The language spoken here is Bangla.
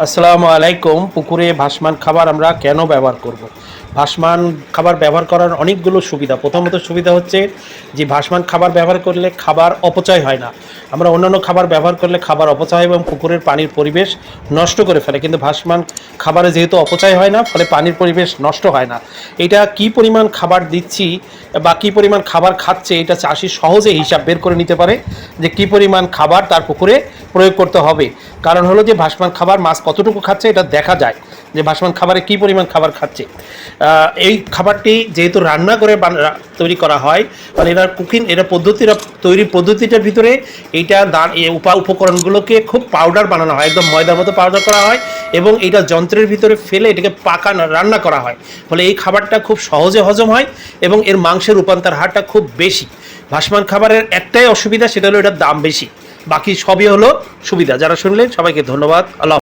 আসসালামু আলাইকুম। পুকুরে ভাসমান খাবার আমরা কেন ব্যবহার করব। ভাসমান খাবার ব্যবহার করার অনেকগুলো সুবিধা। প্রথমত সুবিধা হচ্ছে যে ভাসমান খাবার ব্যবহার করলে খাবার অপচয় হয় না। আমরা অন্যান্য খাবার ব্যবহার করলে খাবার অপচয় হয় এবং পুকুরের পানির পরিবেশ নষ্ট করে ফেলে। কিন্তু ভাসমান খাবারে যেহেতু অপচয় হয় না, ফলে পানির পরিবেশ নষ্ট হয় না। এটা কি পরিমাণ খাবার দিচ্ছি বা কী পরিমাণ খাবার খাচ্ছে, এটা চাষি সহজে হিসাব বের করে নিতে পারে যে কি পরিমাণ খাবার তার পুকুরে প্রয়োগ করতে হবে। কারণ হলো যে ভাসমান খাবার মাছ কতটুকু খাচ্ছে এটা দেখা যায় যে ভাসমান খাবারে কি পরিমাণ খাবার খাচ্ছে। এই খাবারটি যেহেতু রান্না করে তৈরি করা হয় মানে এটার কুকিং এটা পদ্ধতিটা তৈরি পদ্ধতিটার ভিতরে এইটা দান উপা উপকরণগুলোকে খুব পাউডার বানানো হয়, একদম ময়দার মতো পাউডার করা হয় এবং এটা যন্ত্রের ভিতরে ফেলে এটাকে পাকানো রান্না করা হয়। ফলে এই খাবারটা খুব সহজে হজম হয় এবং এর মাংসের রূপান্তর হারটা খুব বেশি। ভাসমান খাবারের একটাই অসুবিধা সেটা হলো এটার দাম বেশি। বাকি সবই হলো সুবিধা। যারা শুনলেন সবাইকে ধন্যবাদ। আল্লাহ